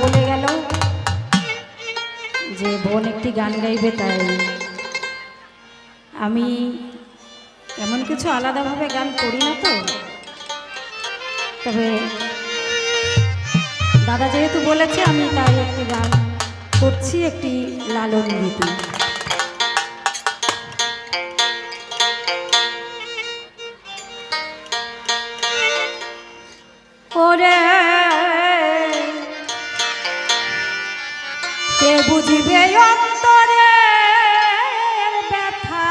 বলে গেল যে বোন একটি গান গাইবে তাই। আমি এমন কিছু আলাদাভাবে গান করি না তো। তবে দাদা যেহেতু বলেছে, আমি তাই একটি গান করছি, একটি লালন গীতি। ওরে বুঝিবে অন্তরে ব্যথা।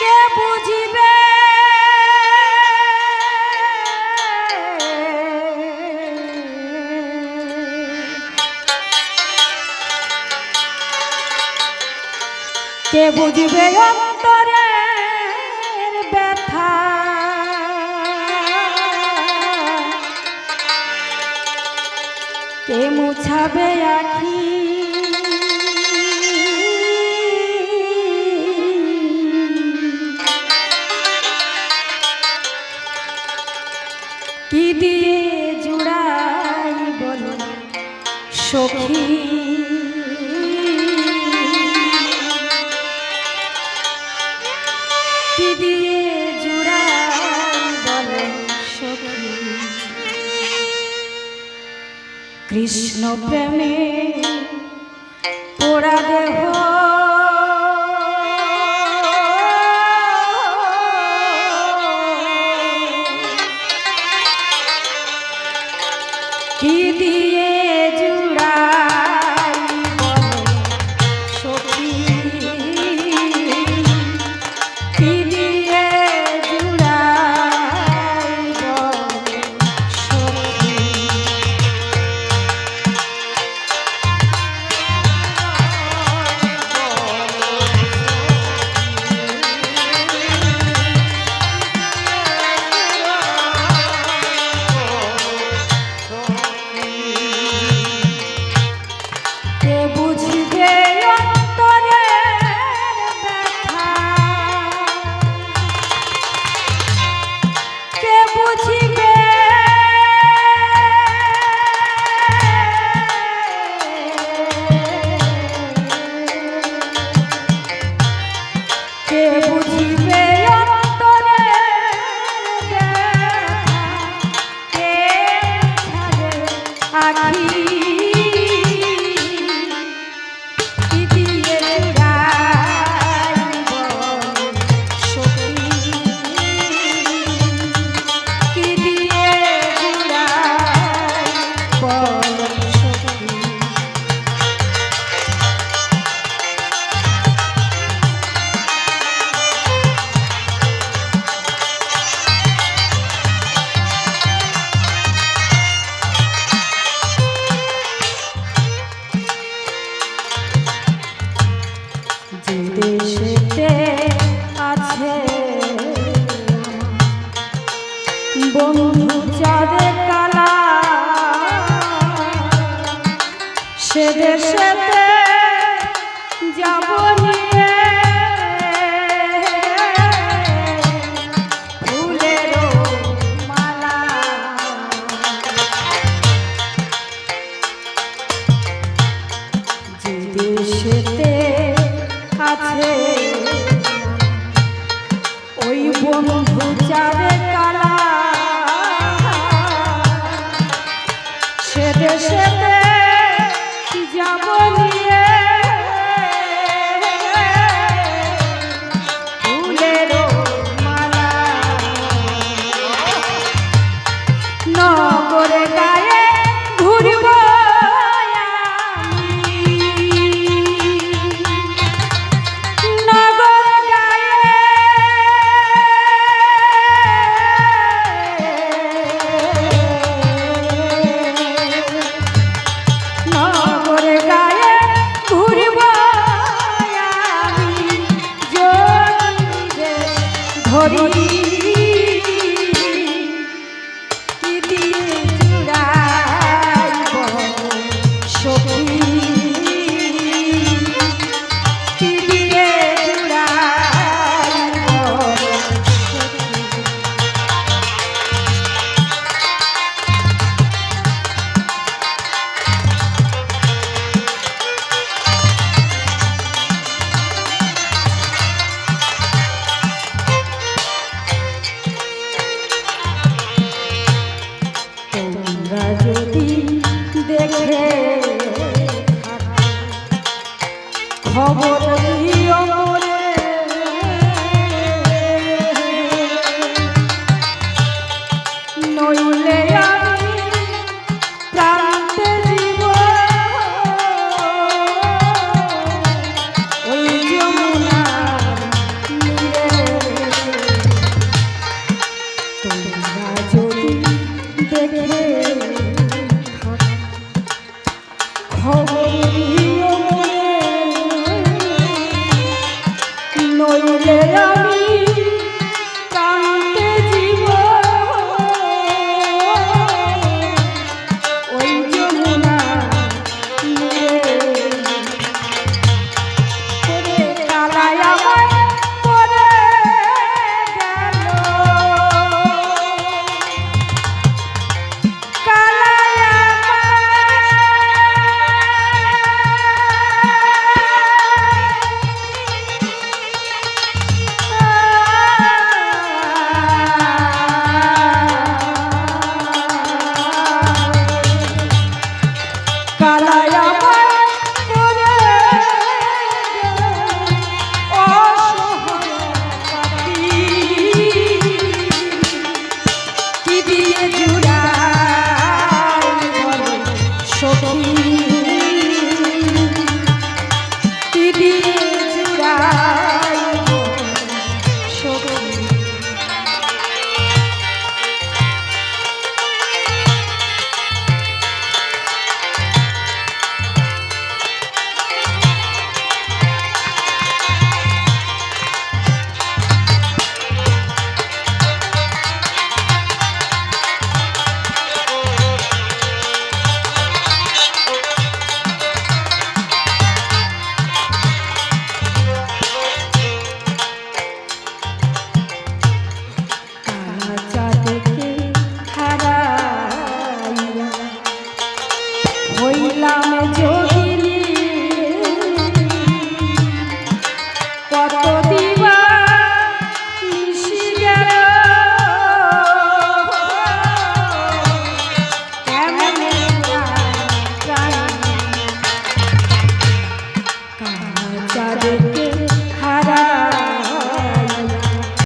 কে বুঝিবে? কে বুঝিবে অন্তরে মুছাবে আখি। কি দিয়ে জুড়াই বলো সখী? কি দিয়ে কৃষ্ণ প্রেমে পোড়া দেহ বন্ধু যাদের কালা। সে দেশেতে আছে ওই বন্ধু যারে কালা। হরি